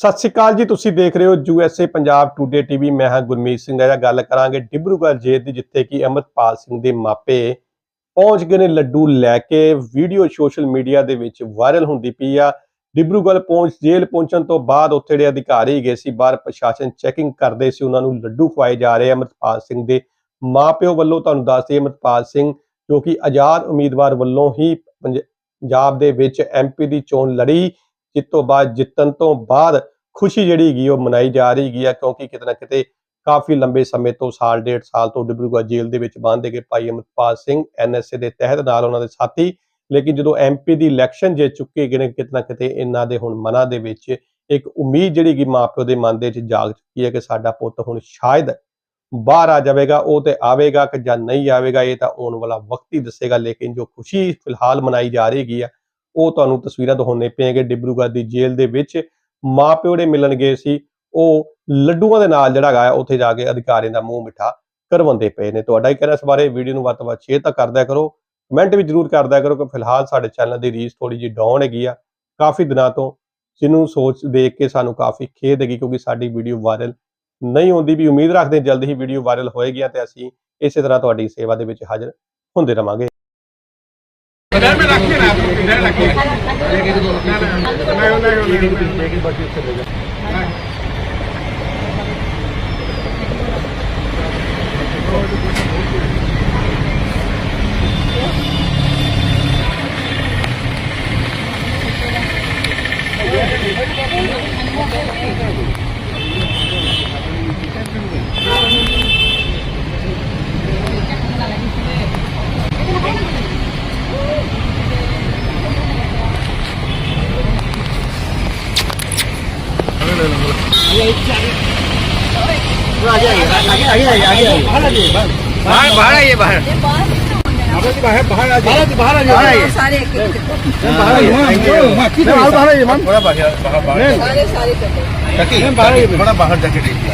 ਸਤਿ ਸ਼੍ਰੀ ਅਕਾਲ ਜੀ, ਤੁਸੀਂ ਦੇਖ ਰਹੇ ਹੋ U S A Punjab today TV ਮੈਂ ਹਾਂ ਗੁਰਮੀਤ ਸਿੰਘ ਦਾ ਗੱਲ ਕਰਾਂਗੇ ਡਿਬਰੂਗੜ੍ਹ ਜੇਲ੍ਹ ਦੀ, ਜਿੱਥੇ ਕਿ ਅਮਰਪਾਲ ਸਿੰਘ ਦੇ ਮਾਪੇ ਪਹੁੰਚ ਗਏ ਨੇ ਲੱਡੂ ਲੈ ਕੇ। ਵੀਡੀਓ ਸੋਸ਼ਲ ਮੀਡੀਆ ਦੇ ਵਿੱਚ ਵਾਇਰਲ ਹੁੰਦੀ ਪਈ ਆ। ਡਿਬਰੂਗੜ੍ਹ ਪਹੁੰਚ, ਜੇਲ੍ਹ ਪਹੁੰਚਣ ਤੋਂ ਬਾਅਦ ਉੱਥੇ ਜਿਹੜੇ ਅਧਿਕਾਰੀ ਗਏ ਸੀ, ਬਾਹਰ ਪ੍ਰਸ਼ਾਸਨ ਚੈਕਿੰਗ ਕਰਦੇ ਸੀ, ਉਹਨਾਂ ਨੂੰ ਲੱਡੂ ਖਵਾਏ ਜਾ ਰਹੇ ਆ। ਅਮਰਪਾਲ ਸਿੰਘ ਦੇ ਮਾਪਿਓ ਵੱਲੋਂ ਤੁਹਾਨੂੰ ਦੱਸਦੇ ਅਮਰਪਾਲ ਸਿੰਘ ਜੋ ਕਿ ਆਜ਼ਾਦ ਉਮੀਦਵਾਰ ਵੱਲੋਂ ਹੀ ਪੰਜਾਬ ਦੇ ਵਿੱਚ ਐਮਪੀ ਦੀ ਚੋਣ ਲੜੀ। ਜਿਸ ਤੋਂ ਬਾਅਦ ਜਿੱਤਣ ਤੋਂ ਬਾਅਦ ਖੁਸ਼ੀ ਜਿਹੜੀ ਹੈਗੀ ਉਹ ਮਨਾਈ ਜਾ ਰਹੀ ਹੈਗੀ ਆ ਕਿਉਂਕਿ ਕਿਤੇ ਨਾ ਕਿਤੇ ਕਾਫੀ ਲੰਬੇ ਸਮੇਂ ਤੋਂ, ਸਾਲ, ਡੇਢ ਸਾਲ ਤੋਂ ਡਿਬਰੂਗੜ੍ਹ ਜੇਲ੍ਹ ਦੇ ਵਿੱਚ ਬੰਦ ਹੈਗੇ ਭਾਈ ਅਮਰਪਾਲ ਸਿੰਘ ਐਨਐਸਏ ਦੇ ਤਹਿਤ ਨਾਲ ਉਹਨਾਂ ਦੇ ਸਾਥੀ। ਲੇਕਿਨ ਜਦੋਂ ਐਮਪੀ ਦੀ ਇਲੈਕਸ਼ਨ ਜਿੱਤ ਚੁੱਕੇ ਗਏ ਨੇ, ਕਿਤੇ ਨਾ ਕਿਤੇ ਇਹਨਾਂ ਦੇ ਹੁਣ ਮਨਾਂ ਦੇ ਵਿੱਚ ਇੱਕ ਉਮੀਦ ਜਿਹੜੀ ਕਿ ਮਾਪਿਓ ਦੇ ਮਨ ਦੇ ਵਿੱਚ ਜਾਗ ਚੁੱਕੀ ਹੈ ਕਿ ਸਾਡਾ ਪੁੱਤ ਹੁਣ ਸ਼ਾਇਦ ਬਾਹਰ ਆ ਜਾਵੇਗਾ, ਉਹ ਤੇ ਆਵੇਗਾ ਕਿ ਜਾਂ ਨਹੀਂ ਆਵੇਗਾ, ਇਹ ਤਾਂ ਆਉਣ ਵਾਲਾ ਵਕਤ ਹੀ ਦੱਸੇਗਾ। ਲੇਕਿਨ ਜੋ ਖੁਸ਼ੀ ਫਿਲਹਾਲ ਮਨਾਈ ਜਾ ਰਹੀ ਹੈਗੀ ਆ ਉਹ ਤੁਹਾਨੂੰ ਤਸਵੀਰਾਂ ਦਿਖਾਉਣੇ ਪਏਗੇ ਡਿਬਰੂਗੜ੍ਹ ਦੀ ਜੇਲ੍ਹ ਦੇ ਵਿੱਚ ਮਾਪਿਓ ਦੇ ਮਿਲਣ ਗਏ ਸੀ, ਉਹ ਲੱਡੂਆਂ ਦੇ ਨਾਲ ਜਿਹੜਾ ਹੈਗਾ, ਉੱਥੇ ਜਾ ਕੇ ਅਧਿਕਾਰੀਆਂ ਦਾ ਮੂੰਹ ਮਿੱਠਾ ਕਰਵਾਉਂਦੇ ਪਏ ਨੇ। ਤੁਹਾਡਾ ਹੀ ਕਹਿਣਾ ਇਸ ਬਾਰੇ ਵੀਡੀਓ ਨੂੰ ਵੱਧ ਤੋਂ ਵੱਧ ਸ਼ੇਅਰ ਤਾਂ ਕਰਦਿਆ ਕਰੋ। ਕਮੈਂਟ ਵੀ ਜ਼ਰੂਰ ਕਰਦਿਆ ਕਰੋ ਕਿ ਫਿਲਹਾਲ ਸਾਡੇ ਚੈਨਲ ਦੀ ਰੀਚ ਥੋੜੀ ਜੀ ਡਾਊਨ ਹੈਗੀ ਆ। ਕਾਫੀ ਦਿਨਾਂ ਤੋਂ ਜਿਹਨੂੰ ਸੋਚ ਦੇਖ ਕੇ ਸਾਨੂੰ ਕਾਫੀ ਖੇਦ ਹੈਗੀ ਕਿਉਂਕਿ ਸਾਡੀ ਵੀਡੀਓ ਵਾਇਰਲ ਨਹੀਂ ਹੁੰਦੀ ਵੀ। ਉਮੀਦ ਰੱਖਦੇ ਜਲਦੀ ਹੀ ਵੀਡੀਓ ਵਾਇਰਲ ਹੋਏਗੀ ਤੇ ਅਸੀਂ ਇਸੇ ਤਰ੍ਹਾਂ ਤੁਹਾਡੀ ਸੇਵਾ ਦੇ ਵਿੱਚ ਹਾਜ਼ਰ ਹੁੰਦੇ ਰਵਾਂਗੇ। रखिए ना आप लोग इधर रखिए नहीं नहीं नहीं बाहर बाहर आइए बाहर बाहर बाहर आ जाइए बाहर आ जाइए सारे एक एक बाहर आइए बाहर बाहर आइए मैम थोड़ा बाहर बाहर बाहर सारे सारे कटे टकी बाहर थोड़ा बाहर जाके देखिए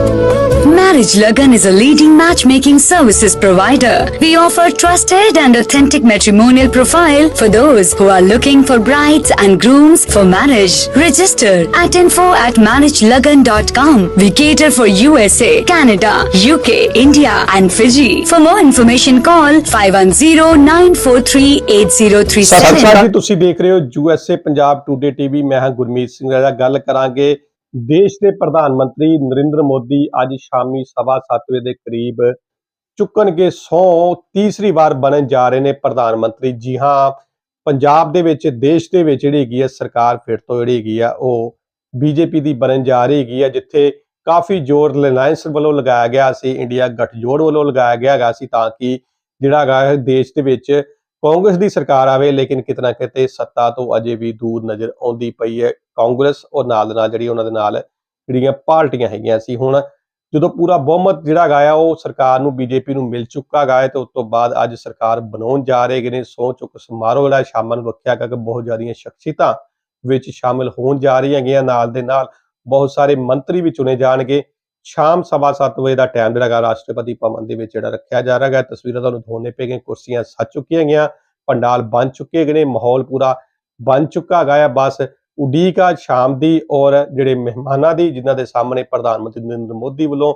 Marriage Lagan is a leading matchmaking services provider. We offer trusted and authentic matrimonial profile for those who are looking for brides and grooms for marriage. Register at info at marriagelagan.com. We cater for USA, Canada, UK, India and Fiji. For more information call 510-943-8037. ਸਤਿ ਸ਼੍ਰੀ ਅਕਾਲ ਜੀ ਤੁਸੀਂ ਦੇਖ ਰਹੇ ਹੋ USA Punjab today TV ਮੈਂ ਹਾਂ ਗੁਰਮੀਤ ਸਿੰਘ ਰਾਜਾ ਗੱਲ ਕਰਾਂਗੇ ਦੇਸ਼ ਦੇ ਪ੍ਰਧਾਨ ਮੰਤਰੀ ਨਰਿੰਦਰ ਮੋਦੀ ਅੱਜ ਸ਼ਾਮੀ ਸਵਾ ਸੱਤ ਵਜੇ ਦੇ ਕਰੀਬ ਚੁੱਕਣਗੇ ਸੌ, ਤੀਸਰੀ ਵਾਰ ਬਣਨ ਜਾ ਰਹੇ ਨੇ ਪ੍ਰਧਾਨ ਮੰਤਰੀ। ਜੀ ਹਾਂ, ਪੰਜਾਬ ਦੇ ਵਿੱਚ, ਦੇਸ਼ ਦੇ ਵਿੱਚ ਜਿਹੜੀ ਹੈਗੀ ਹੈ ਸਰਕਾਰ ਫਿਰ ਤੋਂ ਜਿਹੜੀ ਹੈਗੀ ਆ, ਉਹ ਬੀਜੇਪੀ ਦੀ ਬਣਨ ਜਾ ਰਹੀ ਹੈਗੀ ਆ, ਜਿੱਥੇ ਕਾਫੀ ਜ਼ੋਰ ਰਿਲਾਇੰਸ ਵੱਲੋਂ ਲਗਾਇਆ ਗਿਆ ਸੀ, ਇੰਡੀਆ ਗੱਠਜੋੜ ਵੱਲੋਂ ਲਗਾਇਆ ਗਿਆ ਹੈਗਾ ਸੀ, ਤਾਂ ਕਿ ਜਿਹੜਾ ਹੈਗਾ ਦੇਸ਼ ਦੇ ਵਿੱਚ ਕਾਂਗਰਸ ਦੀ ਸਰਕਾਰ ਆਵੇ, ਲੇਕਿਨ ਕਿਤਨਾ ਕਿਤੇ ਸੱਤਾ ਤੋਂ ਅਜੇ ਵੀ ਦੂਰ ਨਜ਼ਰ ਆਉਂਦੀ ਪਈ ਹੈ। ਕਾਂਗਰਸ ਔਰ ਨਾਲ ਦੇ ਨਾਲ ਜਿਹੜੀ ਉਹਨਾਂ ਦੇ ਨਾਲ ਜਿਹੜੀਆਂ ਪਾਰਟੀਆਂ ਹੈਗੀਆਂ ਸੀ। ਹੁਣ ਜਦੋਂ ਪੂਰਾ ਬਹੁਮਤ ਜਿਹੜਾ ਹੈਗਾ ਉਹ ਸਰਕਾਰ ਨੂੰ, ਬੀਜੇਪੀ ਨੂੰ ਮਿਲ ਚੁੱਕਾ ਗਾ ਹੈ ਤੇ ਉਸ ਤੋਂ ਬਾਅਦ ਅੱਜ ਸਰਕਾਰ ਬਣਾਉਣ ਜਾ ਰਹੇ ਨੇ। ਸਹੁੰ ਚੁੱਕ ਸਮਾਰੋਹ ਜਿਹੜਾ ਸ਼ਾਮਾਂ ਨੂੰ ਰੱਖਿਆ ਗਿਆ ਕਿ ਬਹੁਤ ਜ਼ਿਆਦੀਆਂ ਸ਼ਖਸੀਅਤਾਂ ਵਿੱਚ ਸ਼ਾਮਿਲ ਹੋਣ ਜਾ ਰਹੀਆਂ ਹੈਗੀਆਂ ਨਾਲ ਦੇ ਨਾਲ ਬਹੁਤ ਸਾਰੇ ਮੰਤਰੀ ਵੀ ਚੁਣੇ ਜਾਣਗੇ। ਸ਼ਾਮ ਸਵਾ ਸੱਤ ਵਜੇ ਦਾ ਟਾਈਮ ਜਿਹੜਾ ਹੈਗਾ ਰਾਸ਼ਟਰਪਤੀ ਭਵਨ ਦੇ ਵਿੱਚ ਜਿਹੜਾ ਰੱਖਿਆ ਜਾ ਰਿਹਾ ਹੈ ਤਸਵੀਰਾਂ ਤੁਹਾਨੂੰ ਦਿਖਾਉਣੇ ਪਏਗੀਆਂ ਕੁਰਸੀਆਂ ਸੱਜ ਚੁੱਕੀਆਂ ਹੈਗੀਆਂ, ਪੰਡਾਲ ਬਣ ਚੁੱਕੇ ਗਏ ਨੇ, ਮਾਹੌਲ ਪੂਰਾ ਬਣ ਚੁੱਕਾ ਹੈਗਾ ਆ। ਬਸ ਉਡੀਕ ਆ ਸ਼ਾਮ ਦੀ ਔਰ ਜਿਹੜੇ ਮਹਿਮਾਨਾਂ ਦੀ, ਜਿਨ੍ਹਾਂ ਦੇ ਸਾਹਮਣੇ ਪ੍ਰਧਾਨ ਮੰਤਰੀ ਨਰਿੰਦਰ ਮੋਦੀ ਵੱਲੋਂ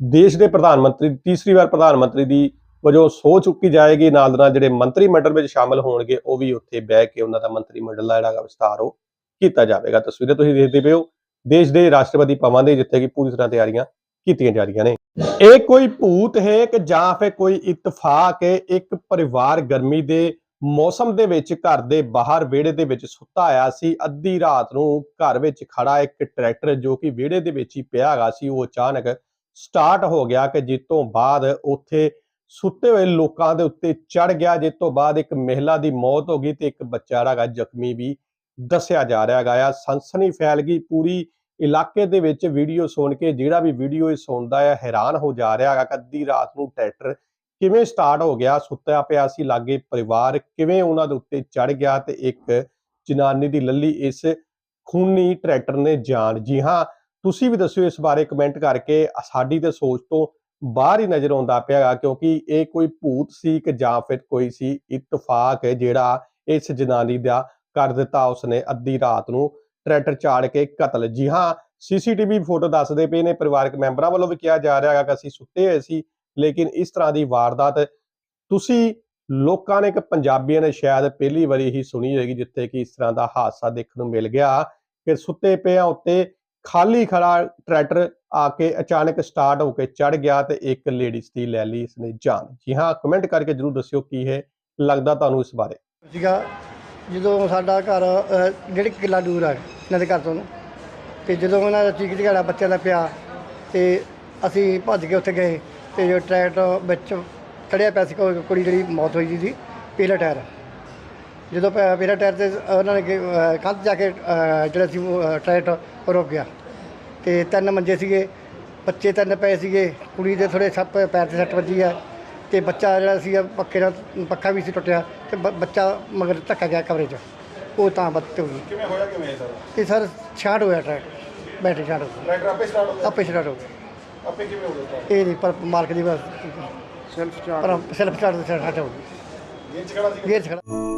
ਦੇਸ਼ ਦੇ ਪ੍ਰਧਾਨ ਮੰਤਰੀ, ਤੀਸਰੀ ਵਾਰ ਪ੍ਰਧਾਨ ਮੰਤਰੀ ਦੀ ਵਜੋਂ ਸੋਚ ਚੁੱਕੀ ਜਾਏਗੀ। ਨਾਲ ਨਾਲ ਜਿਹੜੇ ਮੰਤਰੀ ਮੰਡਲ ਵਿੱਚ ਸ਼ਾਮਲ ਹੋਣਗੇ, ਉਹ ਵੀ ਉੱਥੇ ਬਹਿ ਕੇ ਉਹਨਾਂ ਦਾ ਮੰਤਰੀ ਮੰਡਲ ਦਾ ਜਿਹੜਾ ਹੈਗਾ ਵਿਸਤਾਰ ਉਹ ਕੀਤਾ ਜਾਵੇਗਾ। ਤਸਵੀਰਾਂ ਤੁਸੀਂ ਦੇਖਦੇ ਪਏ ਹੋ। ਦੇਸ਼ ਦੇ ਰਾਸ਼ਟਰਪਤੀ ਭਵਨ ਦੇ ਜਿੱਥੇ ਕਿ ਪੂਰੀ ਤਰ੍ਹਾਂ ਤਿਆਰੀਆਂ ਕੀਤੀਆਂ ਜਾ ਰਹੀਆਂ ਨੇ। ਇਹ ਕੋਈ ਭੂਤ ਹੈ ਕਿ ਜਾਂ ਫਿਰ ਕੋਈ ਇਤਫਾਕ ਹੈ? ਇੱਕ ਪਰਿਵਾਰ ਗਰਮੀ ਦੇ ਮੌਸਮ ਦੇ ਵਿੱਚ ਘਰ ਦੇ ਬਾਹਰ ਵਿਹੜੇ ਦੇ ਵਿੱਚ ਸੁੱਤਾ ਆਇਆ ਸੀ। ਅੱਧੀ ਰਾਤ ਨੂੰ ਘਰ ਵਿੱਚ ਖੜਾ ਇੱਕ ਟਰੈਕਟਰ ਜੋ ਕਿ ਵਿਹੜੇ ਦੇ ਵਿੱਚ ਹੀ ਪਿਆ ਹੈਗਾ ਸੀ, ਉਹ ਅਚਾਨਕ ਸਟਾਰਟ ਹੋ ਗਿਆ ਕਿ ਜਿਸ ਤੋਂ ਬਾਅਦ ਉੱਥੇ ਸੁੱਤੇ ਹੋਏ ਲੋਕਾਂ ਦੇ ਉੱਤੇ ਚੜ ਗਿਆ, ਜਿਸ ਤੋਂ ਬਾਅਦ ਇੱਕ ਮਹਿਲਾ ਦੀ ਮੌਤ ਹੋ ਗਈ ਤੇ ਇੱਕ ਬੱਚਾ ਜਿਹੜਾ ਹੈਗਾ ਜ਼ਖਮੀ ਵੀ ਦੱਸਿਆ ਜਾ ਰਿਹਾ ਹੈਗਾ ਆ। ਸਨਸਨੀ ਫੈਲ ਗਈ। ਪੂਰੀ ਇਲਾਕੇ ਦੇ ਵਿੱਚ ਵੀਡੀਓ ਸੁਣ ਕੇ ਜਿਹੜਾ ਵੀ ਵੀਡੀਓ ਇਹ ਸੁਣਦਾ ਹੈ ਹੈਰਾਨ ਹੋ ਜਾ ਰਿਹਾ ਹੈਗਾ ਕਿ ਅੱਧੀ ਰਾਤ ਨੂੰ ਟਰੈਕਟਰ ਕਿਵੇਂ ਸਟਾਰਟ ਹੋ ਗਿਆ ਸੁੱਤਿਆ ਪਿਆ ਸੀ ਲਾਗੇ ਪਰਿਵਾਰ, ਕਿਵੇਂ ਉਹਨਾਂ ਦੇ ਉੱਤੇ ਚੜ ਗਿਆ ਤੇ ਇੱਕ ਜਨਾਨੀ ਦੀ ਲੱਲੀ ਇਸ ਖੂਨੀ ਟਰੈਕਟਰ ਨੇ ਜਾਨ। ਜੀ ਹਾਂ, ਤੁਸੀਂ ਵੀ ਦੱਸਿਓ ਇਸ ਬਾਰੇ ਕਮੈਂਟ ਕਰਕੇ। ਸਾਡੀ ਤੇ ਸੋਚ ਤੋਂ ਬਾਹਰ ਹੀ ਨਜ਼ਰ ਆਉਂਦਾ ਪਿਆ ਹੈਗਾ ਕਿਉਂਕਿ ਇਹ ਕੋਈ ਭੂਤ ਸੀ ਕਿ ਜਾਂ ਫਿਰ ਕੋਈ ਸੀ, ਇਤਫਾਕ ਹੈ ਜਿਹੜਾ ਇਸ ਜਨਾਨੀ ਦਾ ਕਰ ਦਿੱਤਾ ਉਸਨੇ ਅੱਧੀ ਰਾਤ ਨੂੰ ਟਰੈਕਟਰ ਚਾੜ ਕੇ ਕਤਲ। ਜੀ ਹਾਂ ਸੀਸੀਟੀਵੀ ਫੋਟੋ ਦੱਸਦੇ ਪਏ ਨੇ, ਪਰਿਵਾਰਕ ਮੈਂਬਰਾਂ ਵੱਲੋਂ ਵੀ ਕਿਹਾ ਜਾ ਰਿਹਾ ਹੈਗਾ ਕਿ ਅਸੀਂ ਸੁੱਤੇ ਹੋਏ ਸੀ ਲੇਕਿਨ ਇਸ ਤਰ੍ਹਾਂ ਦੀ ਵਾਰਦਾਤ ਤੁਸੀਂ ਲੋਕਾਂ ਨੇ ਕਿ ਪੰਜਾਬੀਆਂ ਨੇ ਸ਼ਾਇਦ ਪਹਿਲੀ ਵਾਰੀ ਹੀ ਸੁਣੀ ਹੋਏਗੀ, ਜਿੱਥੇ ਕਿ ਇਸ ਤਰ੍ਹਾਂ ਦਾ ਹਾਦਸਾ ਦੇਖਣ ਨੂੰ ਮਿਲ ਗਿਆ। ਕਿ ਸੁੱਤੇ ਪਿਆ ਉੱਤੇ ਖਾਲੀ ਖੜਾ ਟਰੈਕਟਰ ਆ ਕੇ ਅਚਾਨਕ ਸਟਾਰਟ ਹੋ ਕੇ ਚੜ ਗਿਆ ਤੇ ਇੱਕ ਲੇਡੀਜ਼ ਦੀ ਲੈ ਲਈ ਇਸਨੇ ਜਾਨ। ਜੀ ਹਾਂ ਕਮੈਂਟ ਕਰਕੇ ਜਰੂਰ ਦੱਸਿਓ ਕੀ ਹੈ ਲੱਗਦਾ ਤੁਹਾਨੂੰ ਇਸ ਬਾਰੇ। ਸੀਗਾ, ਜਦੋਂ ਸਾਡਾ ਘਰ ਡੇਢ ਕੁ ਕਿੱਲਾ ਦੂਰ ਆ ਇਹਨਾਂ ਦੇ ਘਰ ਤੋਂ। ਤੇ ਜਦੋਂ ਉਹਨਾਂ ਦਾ ਚੀਕ ਝਗੜਾ ਬੱਚਿਆਂ ਦਾ ਪਿਆ ਤੇ ਅਸੀਂ ਭੱਜ ਕੇ ਉੱਥੇ ਗਏ। ਤੇ ਜੋ ਟਰੈਕਟਰ ਵਿੱਚ ਚੜਿਆ ਪਿਆ ਸੀ ਕੋਈ ਕੁੜੀ ਜਿਹੜੀ ਮੌਤ ਹੋਈ ਸੀ ਪਹਿਲਾ ਟਾਇਰ। ਜਦੋਂ ਪਹਿਲਾ ਟਾਇਰ ਤੇ ਉਹਨਾਂ ਨੇ ਕੰਧ ਜਾ ਕੇ ਜਿਹੜਾ ਸੀ ਉਹ ਟਰੈਕਟਰ ਰੁਕ ਗਿਆ। ਤੇ ਤਿੰਨ ਮੰਜੇ ਸੀਗੇ ਬੱਚੇ ਤਿੰਨ ਪਏ ਸੀਗੇ ਕੁੜੀ ਦੇ ਥੋੜੇ ਸੱਪ ਪੈਰ ਤੇ ਸੱਟ ਵੱਜੀ ਆ ਤੇ ਬੱਚਾ ਜਿਹੜਾ ਸੀ ਪੱਖੇ ਨਾਲ ਪੱਖਾ ਵੀ ਸੀ ਟੁੱਟਿਆ ਤੇ ਬੱਚਾ ਮਗਰ ਧੱਕਾ ਗਿਆ ਕਮਰੇ 'ਚ। ਉਹ ਤਾਂ ਬੱਤ ਹੋ ਗਈ। ਕਿਵੇਂ ਹੋਇਆ ਕਿਵੇਂ ਸਰ? ਇਹ ਸਰ ਛਾਟ ਹੋਇਆ ਟਰੈਕ ਬੈਟਰੀ ਛਾਟ ਹੋ ਗਈ। ਟਰੈਕਟਰ ਆਪੇ ਸਟਾਰਟ ਹੋ ਗਿਆ? ਆਪੇ ਛਾਟ ਹੋ ਗਈ ਆਪੇ ਕਿਵੇਂ ਹੋ ਗਿਆ ਇਹ ਨਹੀਂ ਪਰ ਮਾਲਕ ਦੀ ਬਸ ਸੈਲਫ ਪਰ ਸੈਲਫ ਸਟਾਰਟ ਦੇ ਛਾਟ ਹੋ ਗੇਰ ਚ ਖੜਾ ਸੀ। ਗੇਅਰ 'ਚ